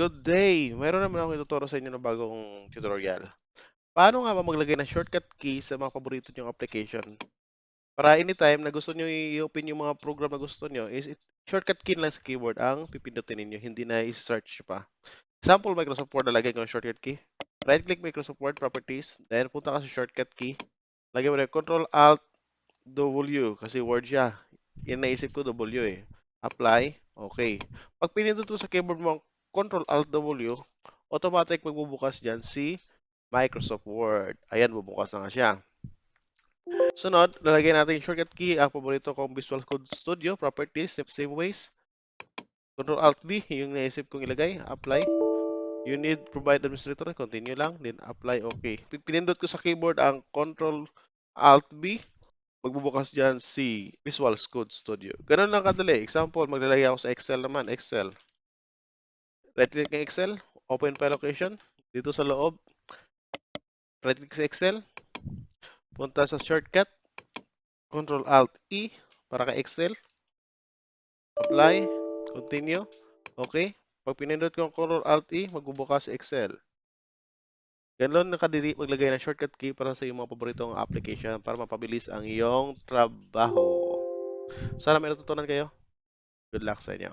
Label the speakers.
Speaker 1: Good day! Meron naman akong ituturo sa inyo na bagong tutorial. Paano nga ba maglagay ng shortcut key sa mga paborito nyong application? Para anytime na gusto nyo i-open yung mga program na gusto nyo, is it, shortcut key lang sa keyboard ang pipindutin ninyo, hindi na i-search pa. Example, Microsoft Word, nalagay ko ng shortcut key. Right click Microsoft Word Properties, then punta ka sa shortcut key. Lagyan mo na Control Alt W kasi Word siya. Yan naisip ko W eh. Apply, okay. Pag pinindot mo sa keyboard mo ang Control Alt W, automatic magbubukas diyan si Microsoft Word. Ayan, bubukas na nga siya. Sunod, lalagay natin yung shortcut key, ang paborito kong Visual Code Studio, Properties, same ways. Control Alt V, yung naisip kong ilagay, apply. You need provide administrator, continue lang, then apply, okay. Pinindot ko sa keyboard ang Control Alt V, magbubukas dyan si Visual Code Studio. Ganun lang kadali. Example, maglalagay ako sa Excel naman, Excel. Right click ng Excel, open file location, dito sa loob, right click sa Excel, punta sa shortcut, Control Alt E para kay Excel, apply, continue, okay. Pag pinindot ko Control Alt E, magbubukas si Excel. Ganun nakadiri maglagay ng shortcut key para sa iyong mga paboritong application para mapabilis ang iyong trabaho. Sana may natutunan kayo. Good luck sa inyo.